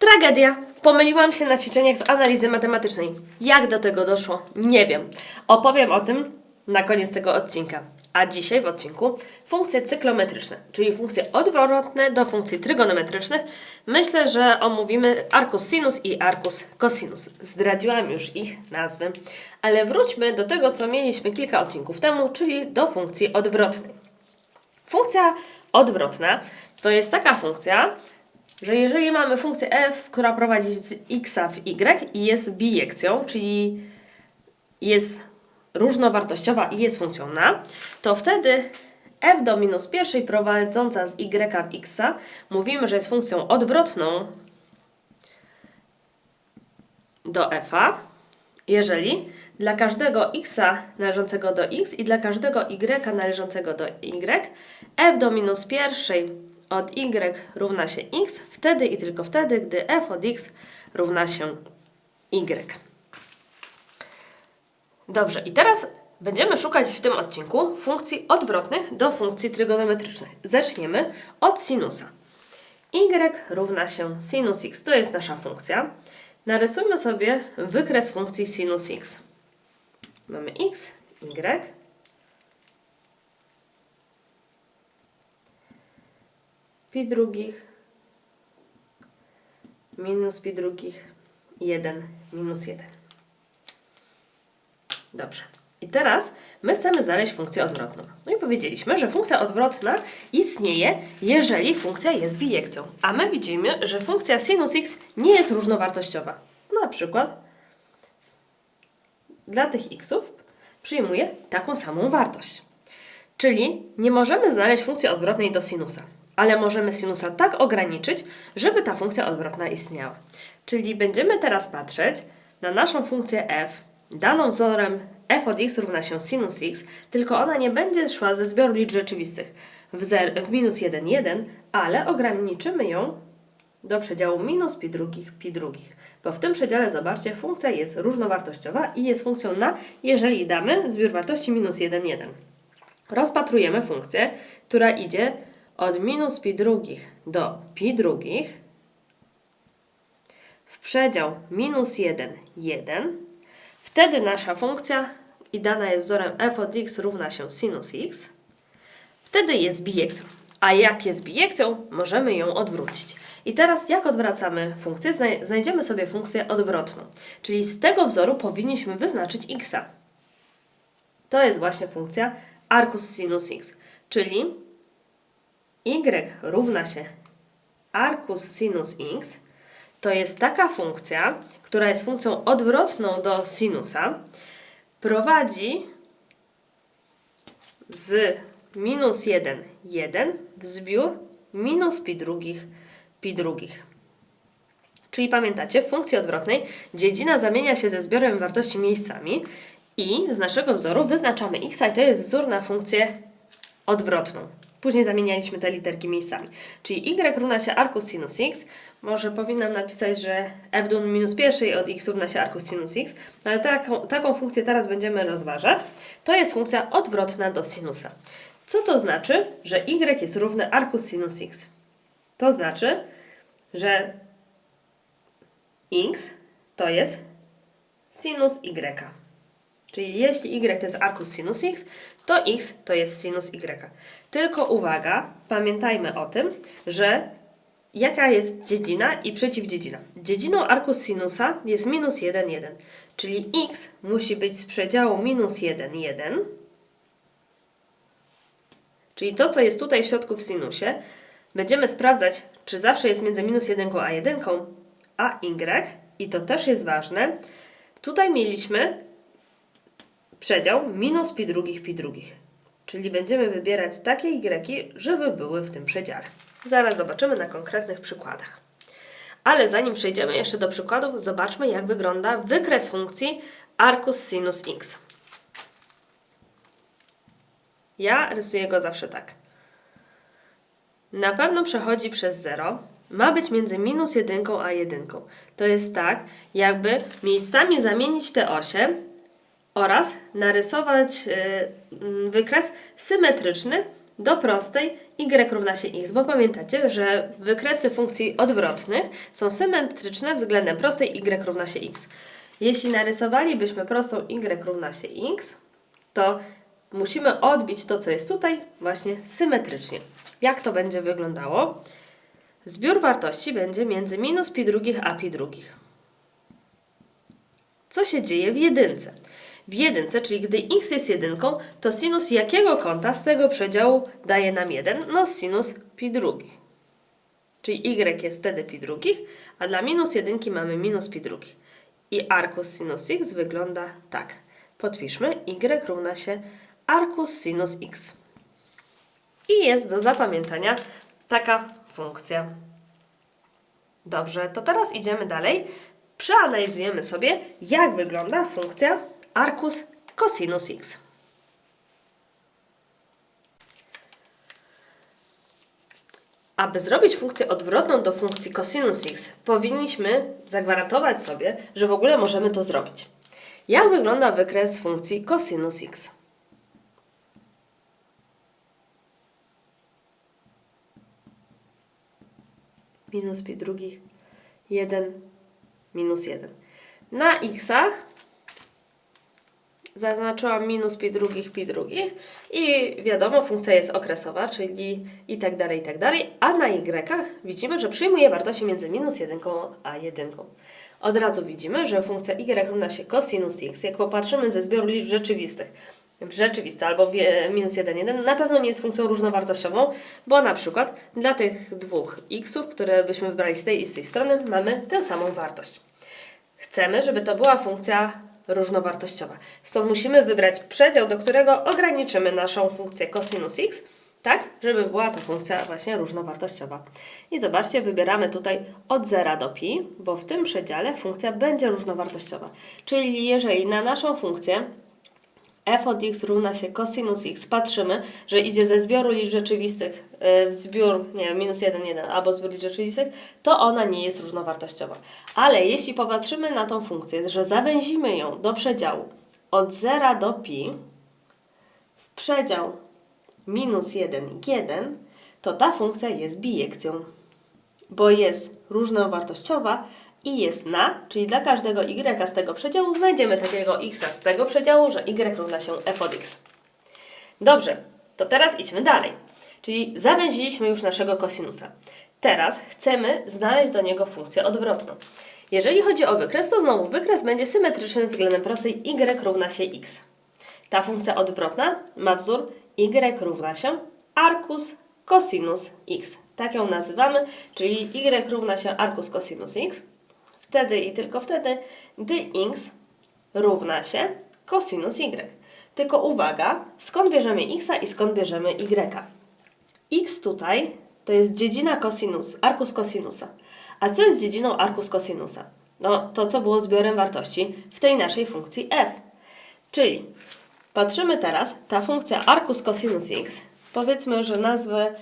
Tragedia. Pomyliłam się na ćwiczeniach z analizy matematycznej. Jak do tego doszło? Nie wiem. Opowiem o tym na koniec tego odcinka. A dzisiaj w odcinku funkcje cyklometryczne, czyli funkcje odwrotne do funkcji trygonometrycznych. Myślę, że omówimy arcus sinus i arcus cosinus. Zdradziłam już ich nazwy, ale wróćmy do tego, co mieliśmy kilka odcinków temu, czyli do funkcji odwrotnej. Funkcja odwrotna to jest taka funkcja, że jeżeli mamy funkcję f, która prowadzi z x w y i jest bijekcją, czyli jest różnowartościowa i jest funkcją na, to wtedy f do minus pierwszej prowadząca z y w x mówimy, że jest funkcją odwrotną do f, jeżeli dla każdego x należącego do x i dla każdego y należącego do y f do minus pierwszej od y równa się x, wtedy i tylko wtedy, gdy f od x równa się y. Dobrze, i teraz będziemy szukać w tym odcinku funkcji odwrotnych do funkcji trygonometrycznych. Zaczniemy od sinusa. y równa się sinus x, to jest nasza funkcja. Narysujmy sobie wykres funkcji sinus x. Mamy x, y. Pi drugich minus pi drugich 1 minus 1. Dobrze. I teraz my chcemy znaleźć funkcję odwrotną. No i powiedzieliśmy, że funkcja odwrotna istnieje, jeżeli funkcja jest bijekcją. A my widzimy, że funkcja sinus x nie jest różnowartościowa. Na przykład dla tych xów przyjmuje taką samą wartość. Czyli nie możemy znaleźć funkcji odwrotnej do sinusa, ale możemy sinusa tak ograniczyć, żeby ta funkcja odwrotna istniała. Czyli będziemy teraz patrzeć na naszą funkcję f, daną wzorem f od x równa się sinus x, tylko ona nie będzie szła ze zbioru liczb rzeczywistych w, w minus 1, 1, ale ograniczymy ją do przedziału minus pi drugich, pi drugich. Bo w tym przedziale, zobaczcie, funkcja jest różnowartościowa i jest funkcją na, jeżeli damy zbiór wartości minus 1, 1. Rozpatrujemy funkcję, która idzie od minus pi drugich do pi drugich w przedział minus 1, 1. Wtedy nasza funkcja i dana jest wzorem f od x równa się sinus x. Wtedy jest bijekcją. A jak jest bijekcją, możemy ją odwrócić. I teraz jak odwracamy funkcję? Znaj- Znajdziemy sobie funkcję odwrotną. Czyli z tego wzoru powinniśmy wyznaczyć x. To jest właśnie funkcja arcus sinus x. Czyli y równa się arcus sinus x to jest taka funkcja, która jest funkcją odwrotną do sinusa, prowadzi z minus 1, 1 w zbiór minus pi drugich, pi drugich. Czyli pamiętacie, w funkcji odwrotnej dziedzina zamienia się ze zbiorem wartości miejscami i z naszego wzoru wyznaczamy x, i to jest wzór na funkcję odwrotną. Później zamienialiśmy te literki miejscami. Czyli y równa się arcus sinus x. Może powinnam napisać, że f do minus pierwszej od x równa się arcus sinus x, no ale taką, taką funkcję teraz będziemy rozważać. To jest funkcja odwrotna do sinusa. Co to znaczy, że y jest równy arcus sinus x? To znaczy, że x to jest sinus y. Czyli jeśli y to jest arcus sinus x, to x to jest sinus y. Tylko uwaga, pamiętajmy o tym, że jaka jest dziedzina i przeciwdziedzina. Dziedziną arcus sinusa jest minus 1, 1. Czyli x musi być z przedziału minus 1, 1. Czyli to, co jest tutaj w środku w sinusie, będziemy sprawdzać, czy zawsze jest między minus 1 a 1, a y. I to też jest ważne. Tutaj mieliśmy przedział minus pi drugich pi drugich. Czyli będziemy wybierać takie y, żeby były w tym przedziale. Zaraz zobaczymy na konkretnych przykładach. Ale zanim przejdziemy jeszcze do przykładów, zobaczmy jak wygląda wykres funkcji arcus sinus x. Ja rysuję go zawsze tak. Na pewno przechodzi przez 0. Ma być między minus 1 a 1. To jest tak, jakby miejscami zamienić te osie oraz narysować y, mm, wykres symetryczny do prostej y równa się x, bo pamiętacie, że wykresy funkcji odwrotnych są symetryczne względem prostej y równa się x. Jeśli narysowalibyśmy prostą y równa się x, to musimy odbić to, co jest tutaj, właśnie symetrycznie. Jak to będzie wyglądało? Zbiór wartości będzie między minus pi drugich a pi drugich. Co się dzieje w jedynce? W jedynce, czyli gdy x jest jedynką, to sinus jakiego kąta z tego przedziału daje nam 1? No sinus pi drugich. Czyli y jest wtedy pi drugich, a dla minus jedynki mamy minus pi drugich. I arcus sinus x wygląda tak. Podpiszmy, y równa się arcus sinus x. I jest do zapamiętania taka funkcja. Dobrze, to teraz idziemy dalej. Przeanalizujemy sobie, jak wygląda funkcja arcus cosinus x. Aby zrobić funkcję odwrotną do funkcji cosinus x, powinniśmy zagwarantować sobie, że w ogóle możemy to zrobić. Jak wygląda wykres funkcji cosinus x? Minus pi drugich, 1, minus 1. Na xach zaznaczyłam minus pi drugich, pi drugich i wiadomo, funkcja jest okresowa, czyli i tak dalej, i tak dalej, a na y widzimy, że przyjmuje wartości między minus 1 a 1. Od razu widzimy, że funkcja y równa się cosinus x, jak popatrzymy ze zbioru liczb rzeczywistych, w rzeczywiste albo w minus 1, 1 na pewno nie jest funkcją różnowartościową, bo na przykład dla tych dwóch xów, które byśmy wybrali z tej i z tej strony, mamy tę samą wartość. Chcemy, żeby to była funkcja różnowartościowa. Stąd musimy wybrać przedział, do którego ograniczymy naszą funkcję cosinus x, tak, żeby była to funkcja właśnie różnowartościowa. I zobaczcie, wybieramy tutaj od 0 do pi, bo w tym przedziale funkcja będzie różnowartościowa. Czyli jeżeli na naszą funkcję f od x równa się cosinus x, patrzymy, że idzie ze zbioru liczb rzeczywistych w zbiór, nie wiem, minus 1, 1 albo zbiór liczb rzeczywistych, to ona nie jest różnowartościowa. Ale jeśli popatrzymy na tą funkcję, że zawęzimy ją do przedziału od 0 do pi w przedział minus 1, 1, to ta funkcja jest bijekcją, bo jest różnowartościowa, i jest na, czyli dla każdego y z tego przedziału znajdziemy takiego x z tego przedziału, że y równa się f od x. Dobrze, to teraz idźmy dalej. Czyli zawęziliśmy już naszego kosinusa. Teraz chcemy znaleźć do niego funkcję odwrotną. Jeżeli chodzi o wykres, to znowu wykres będzie symetryczny względem prostej y równa się x. Ta funkcja odwrotna ma wzór y równa się arcus cosinus x. Tak ją nazywamy, czyli y równa się arcus cosinus x wtedy i tylko wtedy, gdy x równa się cosinus y. Tylko uwaga, skąd bierzemy x i skąd bierzemy y? x tutaj to jest dziedzina cosinus, arcus cosinusa. A co jest dziedziną arcus cosinusa? No, to co było zbiorem wartości w tej naszej funkcji f. Czyli patrzymy teraz, ta funkcja arcus cosinus x, powiedzmy, że nazwę,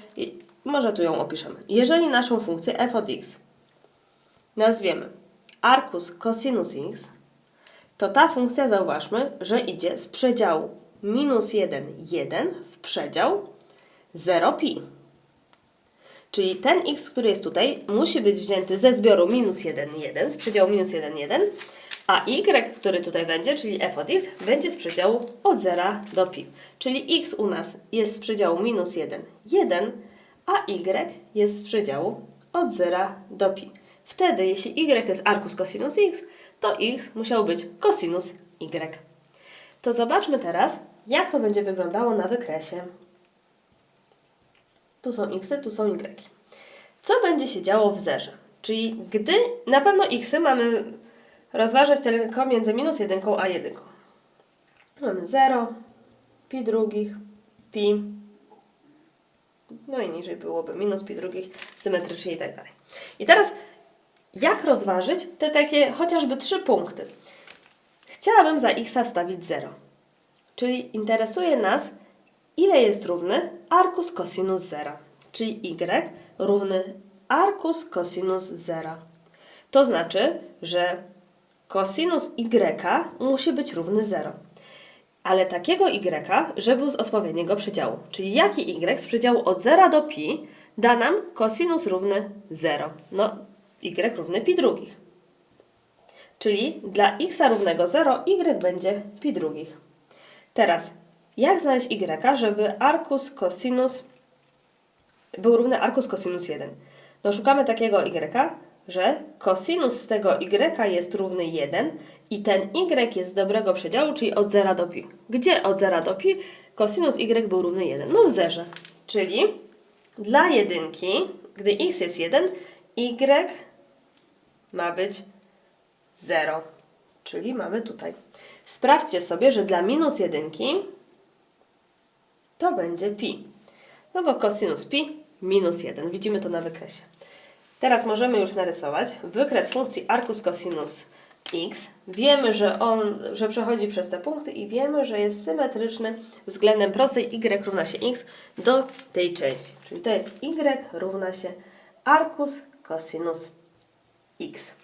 może tu ją opiszemy. Jeżeli naszą funkcję f od x nazwiemy arcus cosinus x, to ta funkcja, zauważmy, że idzie z przedziału minus 1, 1 w przedział 0pi. Czyli ten x, który jest tutaj, musi być wzięty ze zbioru minus 1, 1, z przedziału minus 1, 1, a y, który tutaj będzie, czyli f od x, będzie z przedziału od 0 do pi. Czyli x u nas jest z przedziału minus 1, 1, a y jest z przedziału od 0 do pi. Wtedy, jeśli y to jest arcus cosinus x, to x musiał być cosinus y. To zobaczmy teraz, jak to będzie wyglądało na wykresie. Tu są x, tu są y. Co będzie się działo w zerze? Czyli gdy na pewno x mamy rozważać tylko między minus 1 a 1. Mamy 0, pi drugich, pi, no i niżej byłoby minus pi drugich, symetrycznie i tak dalej. I teraz jak rozważyć te takie chociażby trzy punkty? Chciałabym za x wstawić 0. Czyli interesuje nas, ile jest równy arcus cosinus 0. Czyli y równy arcus cosinus 0. To znaczy, że cosinus y musi być równy 0. ale takiego y, że był z odpowiedniego przedziału. Czyli jaki y z przedziału od 0 do pi da nam kosinus równy 0. No, y równy pi drugich. Czyli dla x równego 0 y będzie pi drugich. Teraz, jak znaleźć y, żeby arcus cosinus był równy arcus cosinus 1? No szukamy takiego y, że cosinus z tego y jest równy 1 i ten y jest z dobrego przedziału, czyli od 0 do pi. Gdzie od 0 do pi cosinus y był równy 1? No w zerze. Czyli dla jedynki, gdy x jest 1, y ma być 0. Czyli mamy tutaj. Sprawdźcie sobie, że dla minus jedynki to będzie pi. No bo cosinus pi minus 1. Widzimy to na wykresie. Teraz możemy już narysować wykres funkcji arcus cosinus x. Wiemy, że on, że przechodzi przez te punkty i wiemy, że jest symetryczny względem prostej y równa się x do tej części. Czyli to jest y równa się arcus cosinus x.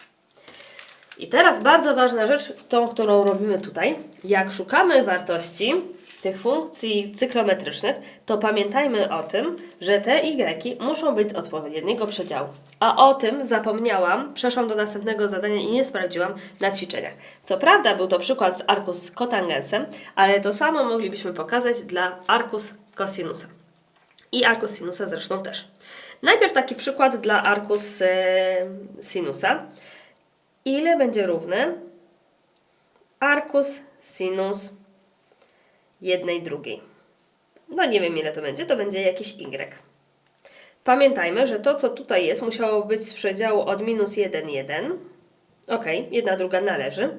I teraz bardzo ważna rzecz, tą, którą robimy tutaj. Jak szukamy wartości tych funkcji cyklometrycznych, to pamiętajmy o tym, że te y muszą być z odpowiedniego przedziału. A o tym zapomniałam, przeszłam do następnego zadania i nie sprawdziłam na ćwiczeniach. Co prawda był to przykład z arcus cotangensem, ale to samo moglibyśmy pokazać dla arcus cosinusa. I arcus sinusa zresztą też. Najpierw taki przykład dla arcus e, sinusa. Ile będzie równy arcus sinus jednej drugiej. No nie wiem ile to będzie, to będzie jakiś y. Pamiętajmy, że to co tutaj jest musiało być z przedziału od minus 1, 1. Ok, jedna druga należy.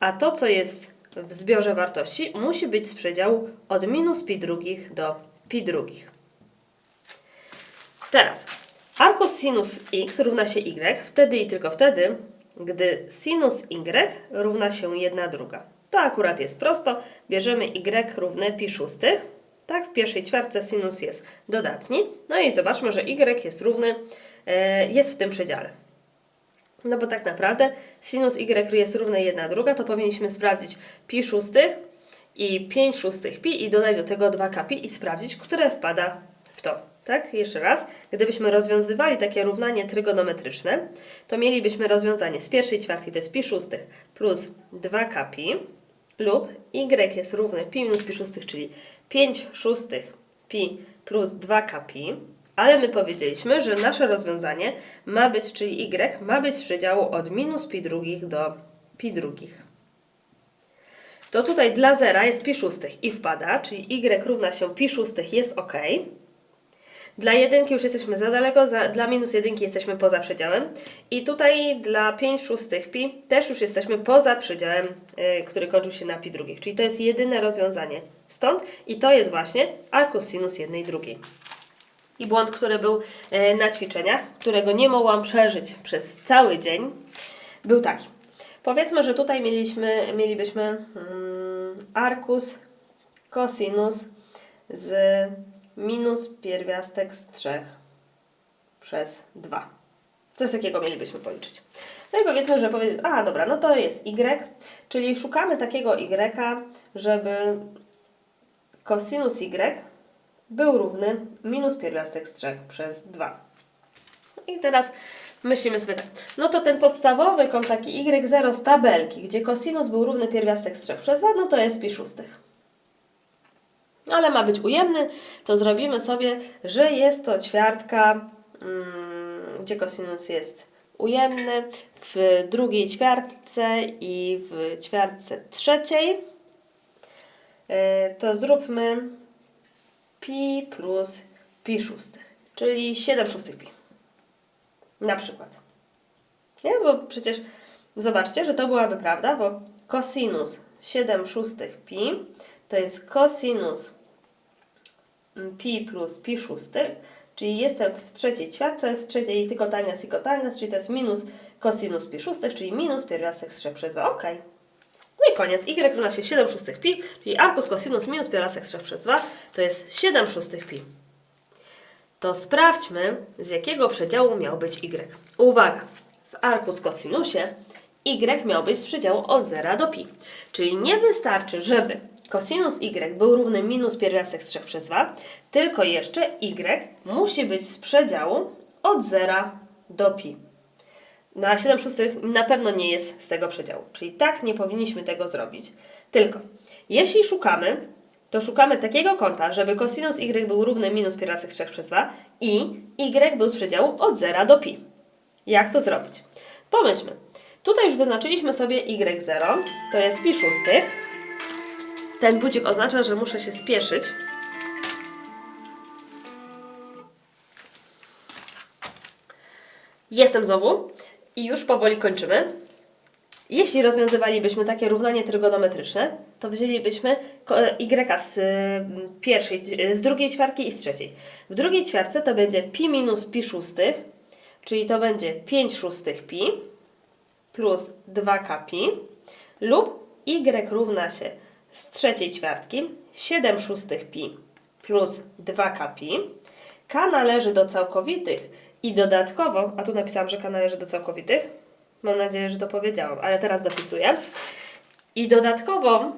A to co jest w zbiorze wartości musi być z przedziału od minus pi drugich do pi drugich. Teraz arcus sinus x równa się y, wtedy i tylko wtedy, gdy sinus y równa się 1 druga. To akurat jest prosto. Bierzemy y równe pi szóstych. Tak, w pierwszej ćwiartce sinus jest dodatni. No i zobaczmy, że y jest równy, e, jest w tym przedziale. No bo tak naprawdę sinus y jest równy 1 druga, to powinniśmy sprawdzić pi szóstych i 5 szóstych pi i dodać do tego 2 kapi i sprawdzić, które wpada w to. Tak, jeszcze raz. Gdybyśmy rozwiązywali takie równanie trygonometryczne, to mielibyśmy rozwiązanie z pierwszej ćwiartki, to jest pi szóstych plus 2 kapi lub y jest równy pi minus pi szóstych, czyli 5 szóstych pi plus 2k pi, ale my powiedzieliśmy, że nasze rozwiązanie ma być, czyli y ma być z przedziału od minus pi drugich do pi drugich. To tutaj dla zera jest pi szóstych i wpada, czyli y równa się pi szóstych jest ok. Dla jedynki już jesteśmy za daleko, za, dla minus jedynki jesteśmy poza przedziałem. I tutaj dla 5 szóstych pi też już jesteśmy poza przedziałem, yy, który kończył się na pi drugich. Czyli to jest jedyne rozwiązanie stąd i to jest właśnie arcus sinus jednej drugiej. I błąd, który był yy, na ćwiczeniach, którego nie mogłam przeżyć przez cały dzień, był taki. Powiedzmy, że tutaj mieliśmy, mielibyśmy mm, arcus cosinus z minus pierwiastek z 3 przez 2. Coś takiego mielibyśmy policzyć. No i powiedzmy, że powie... a dobra, no to jest y, czyli szukamy takiego y, żeby cosinus y był równy minus pierwiastek z 3 przez 2. I teraz myślimy sobie tak, no to ten podstawowy kąt taki y0 z tabelki, gdzie cosinus był równy pierwiastek z 3 przez 2, no to jest pi szóstych ale ma być ujemny, to zrobimy sobie, że jest to ćwiartka, hmm, gdzie kosinus jest ujemny, w drugiej ćwiartce i w ćwiartce trzeciej. Yy, to zróbmy pi plus pi szóstych, czyli 7 szóstych pi. Na przykład. Nie? Bo przecież zobaczcie, że to byłaby prawda, bo kosinus 7 szóstych pi to jest cosinus pi plus pi szóstych, czyli jestem w trzeciej ćwiartce, w trzeciej i kotangens, czyli to jest minus cosinus pi szóstych, czyli minus pierwiastek z 3 przez 2, ok. No i koniec, y równa się 7 szóstych pi, czyli arcus cosinus minus pierwiastek z 3 przez 2, to jest 7 szóstych pi. To sprawdźmy, z jakiego przedziału miał być y. Uwaga, w arcus cosinusie y miał być z przedziału od 0 do pi. Czyli nie wystarczy, żeby cosinus y był równy minus pierwiastek z 3 przez 2, tylko jeszcze y musi być z przedziału od 0 do pi. Na 7 szóstych na pewno nie jest z tego przedziału, czyli tak nie powinniśmy tego zrobić. Tylko, jeśli szukamy, to szukamy takiego kąta, żeby cosinus y był równy minus pierwiastek z 3 przez 2 i y był z przedziału od 0 do pi. Jak to zrobić? Pomyślmy. Tutaj już wyznaczyliśmy sobie y0, to jest pi szóstych. Ten budzik oznacza, że muszę się spieszyć. Jestem znowu i już powoli kończymy. Jeśli rozwiązywalibyśmy takie równanie trygonometryczne, to wzięlibyśmy ko- y z y, pierwszej, z drugiej ćwiartki i z trzeciej. W drugiej ćwiartce to będzie pi minus pi szóstych, czyli to będzie 5 szóstych pi plus 2k pi lub y równa się z trzeciej ćwiartki 7 szóstych pi plus 2k pi. k należy do całkowitych i dodatkowo, a tu napisałam, że k należy do całkowitych, mam nadzieję, że to powiedziałam, ale teraz dopisuję. I dodatkowo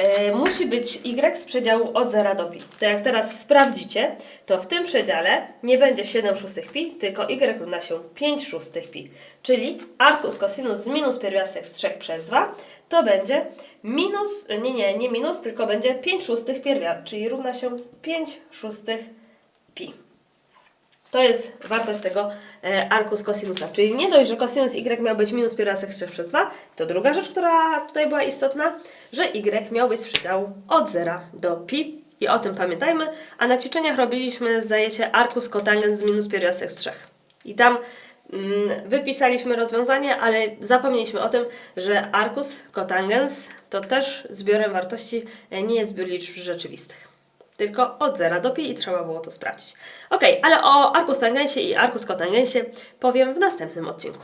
e, musi być y z przedziału od 0 do pi. To jak teraz sprawdzicie, to w tym przedziale nie będzie 7 szóstych pi, tylko y równa się 5 szóstych pi. Czyli arkus cosinus minus pierwiastek z 3 przez 2 to będzie minus, nie, nie, nie minus, tylko będzie 5 szóstych pierwiastek, czyli równa się 5 szóstych pi. To jest wartość tego e, arkus cosinusa. Czyli nie dość, że cosinus y miał być minus pierwiastek z 3 przez 2, to druga rzecz, która tutaj była istotna, że y miał być z przedziału od 0 do pi. I o tym pamiętajmy. A na ćwiczeniach robiliśmy, zdaje się, arkus kotangens z minus pierwiastek z 3. I tam mm, wypisaliśmy rozwiązanie, ale zapomnieliśmy o tym, że arkus kotangens to też zbiorem wartości e, nie jest zbiór liczb rzeczywistych tylko od 0 do pi i trzeba było to sprawdzić. Ok, ale o arkus tangensie i arkus kotangensie powiem w następnym odcinku.